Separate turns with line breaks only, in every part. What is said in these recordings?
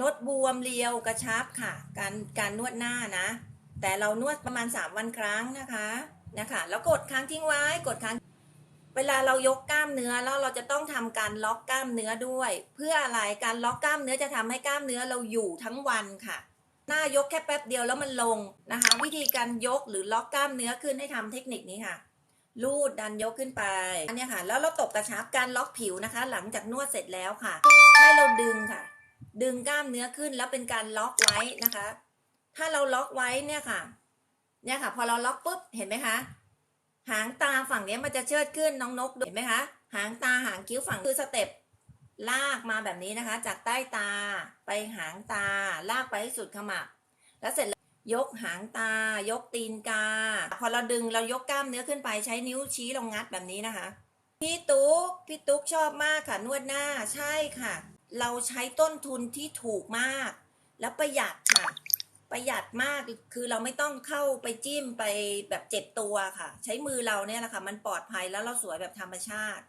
ลดบวมเรียวกระชับค่ะ การการนวดหน้านะ แต่เรานวดประมาณ 3 วันครั้งนะคะนะคะแล้วกดค้างทิ้งไว้กดค้างเวลาเรายกกล้ามเนื้อแล้วเราจะต้องทำการล็อกกล้ามเนื้อด้วย เพื่ออะไรการล็อกกล้ามเนื้อจะทำให้กล้ามเนื้อเราอยู่ทั้งวันค่ะ หน้ายกแค่แป๊บเดียวแล้วมันลงนะคะ วิธีการยกหรือล็อกกล้ามเนื้อขึ้นให้ทำเทคนิคนี้ค่ะลูดดันยกขึ้นไปอันนี้ค่ะ แล้วเราตบกระชับการล็อกผิวนะคะ หลังจากนวดเสร็จแล้วค่ะ ให้เราดึงค่ะ ดึงกล้ามเนื้อขึ้นแล้วเป็นการล็อกไว้นะคะ ถ้าเราล็อกไว้เนี่ยค่ะ เนี่ยค่ะ พอเราล็อกปุ๊บเห็นไหมคะ หางตาฝั่งนี้มันจะเชิดขึ้นน้องนกดูเห็นไหมคะ หางตาหางคิ้วฝั่งคือสเต็ปลากมาแบบนี้นะคะ จากใต้ตาไปหางตา ลากไปให้สุดขมับ แล้วเสร็จยกหางตา ยกตีนกา พอเราดึงเรายกกล้ามเนื้อขึ้นไปใช้นิ้วชี้ลงงัดแบบนี้นะคะ พี่ตุ๊กพี่ตุ๊กชอบมากค่ะนวดหน้าใช่ค่ะ เราใช้ต้นทุนที่ถูกมาก แล้วประหยัดค่ะ ประหยัดมากคือเราไม่ต้องเข้าไปจิ้มไปแบบเจ็บตัวค่ะ ใช้มือเราเนี่ยแหละค่ะ มันปลอดภัยแล้วเราสวยแบบธรรมชาติ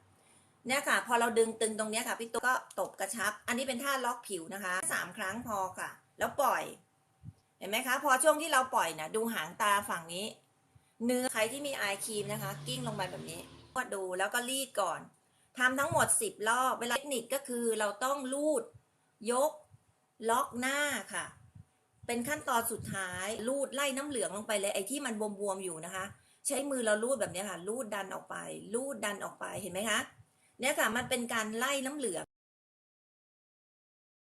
เนี่ยค่ะ พอเราดึงตึงตรงเนี้ยค่ะพี่ตุ๊กก็ตบกระชับ อันนี้เป็นท่าล็อกผิวนะคะสามครั้งพอค่ะ แล้วปล่อย เห็นไหมคะ พอช่วงที่เราปล่อยนะดูหางตาฝั่งนี้ เนื้อใครที่มีไอครีมนะคะ กิ้งลงไปแบบนี้ก็ดูแล้วก็รีดก่อน ทำทั้งหมด 10 รอบ เวลาเทคนิคก็คือเราต้องลูด ยก ล็อกหน้าค่ะ เป็นขั้นตอนสุดท้ายลูดไล่น้ำเหลืองลงไปเลยไอ้ที่มันบวมๆอยู่นะคะ ใช้มือเราลูดแบบนี้ค่ะลูดดันออกไปลูดดันออกไปเห็นไหมคะเนี่ยค่ะมันเป็นการไล่น้ำเหลือง